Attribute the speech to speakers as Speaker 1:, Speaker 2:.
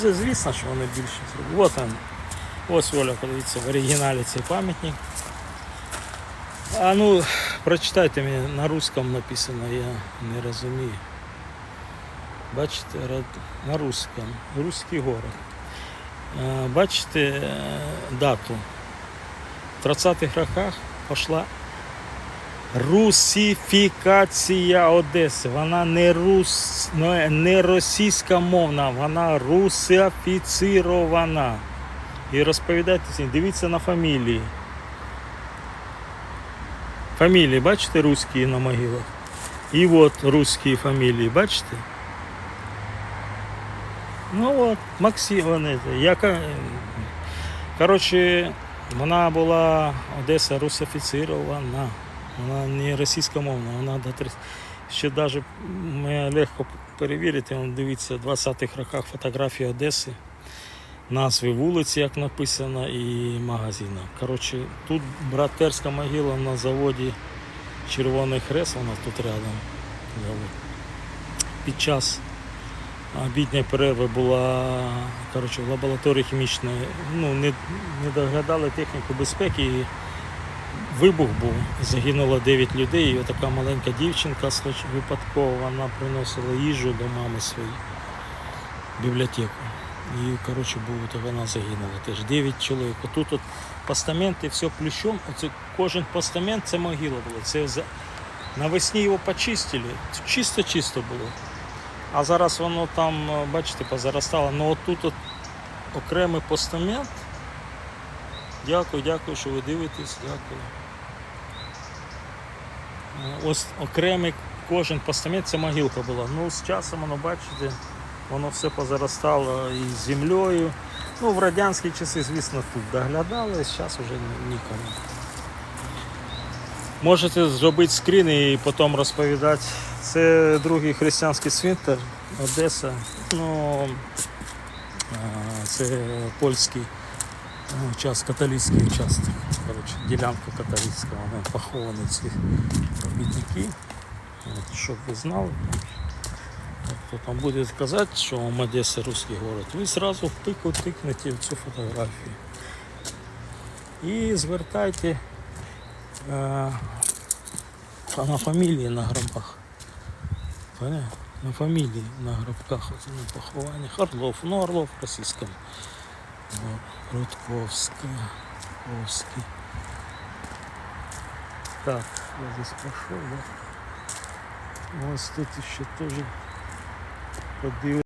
Speaker 1: Звісно, що вони більше зроблять. От він. Ось Оля, подивіться, в оригіналі цей пам'ятник. А ну, прочитайте мені, на русском написано, я не розумію. Бачите, на русском, русський город. Бачите е, дату. В 30-х роках пішла русифікація Одеси. Вона не, рус, не- не російськомовна, вона русифіцірована. І розповідайте, дивіться на фамілії. Фамілії, бачите, русські на могилах? І от русські фамілії, бачите? Ну от, Максим, вони, яка. Коротше, вона була Одеса русифіцірована. Вона не російськомовна, вона до 30 ще навіть легко перевірити, вон, дивіться, в 20-х роках фотографії Одеси, назви вулиці, як написано, і магазина. Коротше, тут братерська могила на заводі Червоний Хрест, вона тут рядом. Під час обідньої перерви була коротше, в лабораторії хімічної, ну, не, не доглядали техніку безпеки. Вибух був, загинуло 9 людей, і така маленька дівчинка випадково вона приносила їжу до мами своєї бібліотеку. І коротше був, вона загинула теж. 9 чоловік. Отут от постаменти, все плющом. Оце кожен постамент це могила була. Це за... навесні його почистили. Чисто-чисто було. А зараз воно там, е, бачите, позаростало. Ну отут от окремий постамент. Дякую, дякую, що ви дивитесь. Дякую. Е, Ось окремий кожен постамент це могилка була. Ну, з часом воно, бачите, воно все позаростало і землею. Ну, в радянські часи, звісно, тут доглядали, зараз вже нікому. Можете зробити скрін і потім розповідати. Це другий християнський цвинтар Одеса. Ну, це польський а, час, католицький участок. Коротше, ділянка католицька, вона поховані ці робітники. Щоб ви знали. Хто там буде казати, що в Одесі русський город, ви зразу в пику тикнете в цю фотографію. І звертайте е, на фамілії на гробах. Понятно? На фамілії на гробках, на похованнях. Орлов, ну Орлов російським. Рудковська, Рудковський. Так, я здесь пошел, да? Ось тут ще теж подивимось.